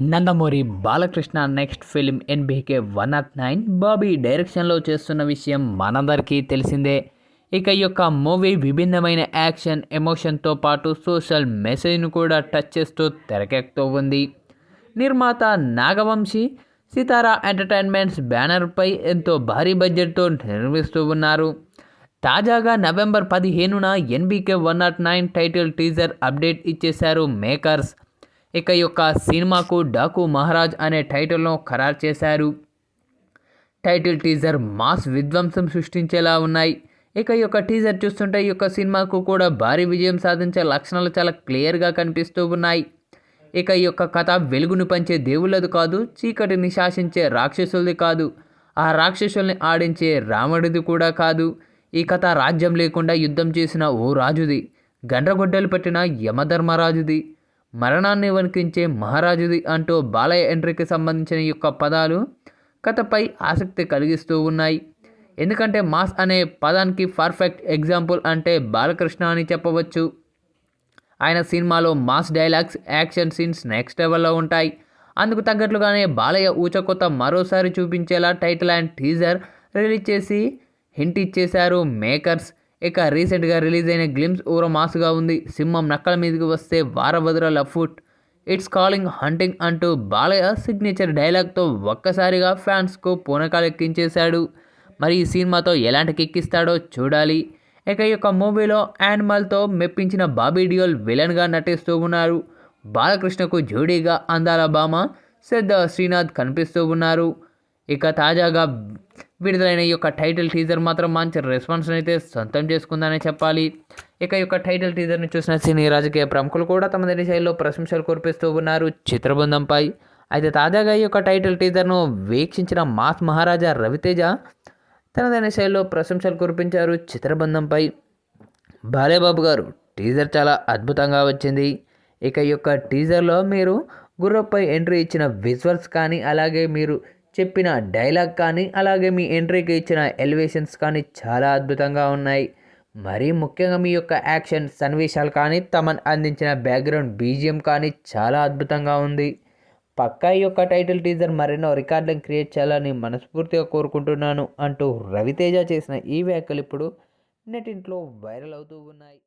Nandamuri Balakrishna next film NBK one nought nine Bobby డైరెక్షన్లో చేస్తున్న విషయం మనందరికీ తెలిసిందే. ఇక ఈ యొక్క మూవీ విభిన్నమైన యాక్షన్ ఎమోషన్తో పాటు సోషల్ మెసేజ్ను కూడా టచ్ చేస్తూ తెరకెక్కుతూ ఉంది. నిర్మాత నాగవంశీ సితారా ఎంటర్టైన్మెంట్స్ బ్యానర్పై ఎంతో భారీ బడ్జెట్తో నిర్మిస్తూ ఉన్నారు. తాజాగా నవంబర్ పదిహేనున NBK one nought nine title teaser update ఇచ్చేశారు మేకర్స్. ఇక ఈ యొక్క సినిమాకు డాకు మహారాజ్ అనే టైటిల్ను ఖరారు చేశారు. టైటిల్ టీజర్ మాస్ విధ్వంసం సృష్టించేలా ఉన్నాయి. ఇక ఈ యొక్క టీజర్ చూస్తుంటే ఈ యొక్క సినిమాకు కూడా భారీ విజయం సాధించే లక్షణాలు చాలా క్లియర్గా కనిపిస్తూ ఉన్నాయి. ఇక ఈ యొక్క కథ వెలుగును పంచే దేవుళ్ళది కాదు చీకటిని శాసించే రాక్షసులది కాదు ఆ రాక్షసుల్ని ఆడించే రావణుడిది కూడా కాదు. ఈ కథ రాజ్యం లేకుండా యుద్ధం చేసిన ఓ రాజుది గండ్రగొడ్డలు పెట్టిన యమధర్మరాజుది. మరణాన్ని వణికించే మహారాజుది అంటూ బాలయ్య ఎంట్రీకి సంబంధించిన యొక్క పదాలు కథపై ఆసక్తి కలిగిస్తూ ఉన్నాయి. ఎందుకంటే మాస్ అనే పదానికి పర్ఫెక్ట్ ఎగ్జాంపుల్ అంటే బాలకృష్ణ అని చెప్పవచ్చు. ఆయన సినిమాలో mass dialogues action scenes next లెవెల్లో ఉంటాయి. అందుకు తగ్గట్లుగానే బాలయ్య ఊచకొత్త మరోసారి చూపించేలా టైటిల్ అండ్ టీజర్ రిలీజ్ చేసి హింట్ ఇచ్చేశారు మేకర్స్. ఇక రీసెంట్గా రిలీజ్ అయిన గ్లిమ్స్ ఊర మాసుగా ఉంది. సింహం నక్కల మీదకి వస్తే వారభద్ర ఫుట్ ఇట్స్ కాలింగ్ హంటింగ్ అంటూ బాలయ్య సిగ్నేచర్ డైలాగ్తో ఒక్కసారిగా ఫ్యాన్స్కు పూనకాలెక్కించేశాడు మరి ఈ సినిమాతో ఎలాంటి కిక్కిస్తాడో చూడాలి. ఇక ఈ యొక్క మూవీలో యానిమల్తో మెప్పించిన బాబీ డియోల్ విలన్గా నటిస్తూ ఉన్నారు. బాలకృష్ణకు జోడీగా అందాల భామ సిద్ధ శ్రీనాథ్ కనిపిస్తూ ఉన్నారు. ఇక తాజాగా విడుదలైన ఈ యొక్క టైటిల్ టీజర్ మాత్రం మంచి రెస్పాన్స్ అయితే సొంతం చేసుకుందనే చెప్పాలి. ఇక ఈ యొక్క టైటిల్ టీజర్ని చూసిన సినీ రాజకీయ ప్రముఖులు కూడా తమ దగ్గర శైలిలో ప్రశంసలు కురిపిస్తూ ఉన్నారు చిత్రబృందంపై. అయితే తాజాగా ఈ యొక్క టైటిల్ టీజర్ను వీక్షించిన మాస్ మహారాజా రవితేజ తనదైన శైలిలో ప్రశంసలు కురిపించారు చిత్రబృందంపై. బాలేబాబు గారు టీజర్ చాలా అద్భుతంగా వచ్చింది. ఇక ఈ యొక్క టీజర్లో మీరు గుర్రపై ఎంట్రీ ఇచ్చిన విజువల్స్ కానీ అలాగే మీరు చెప్పిన డైలాగ్ కానీ అలాగే మీ ఎంట్రీకి ఇచ్చిన ఎలివేషన్స్ కానీ చాలా అద్భుతంగా ఉన్నాయి. మరీ ముఖ్యంగా మీ యొక్క యాక్షన్ సన్నివేశాలు కానీ తమన్ అందించిన బ్యాక్గ్రౌండ్ బీజిఎం కానీ చాలా అద్భుతంగా ఉంది. పక్కా ఈ యొక్క టైటిల్ టీజర్ మరెన్నో రికార్డులను క్రియేట్ చేయాలని మనస్ఫూర్తిగా కోరుకుంటున్నాను అంటూ రవితేజ చేసిన ఈ వ్యాఖ్యలు ఇప్పుడు నెటింట్లో వైరల్ అవుతూ ఉన్నాయి.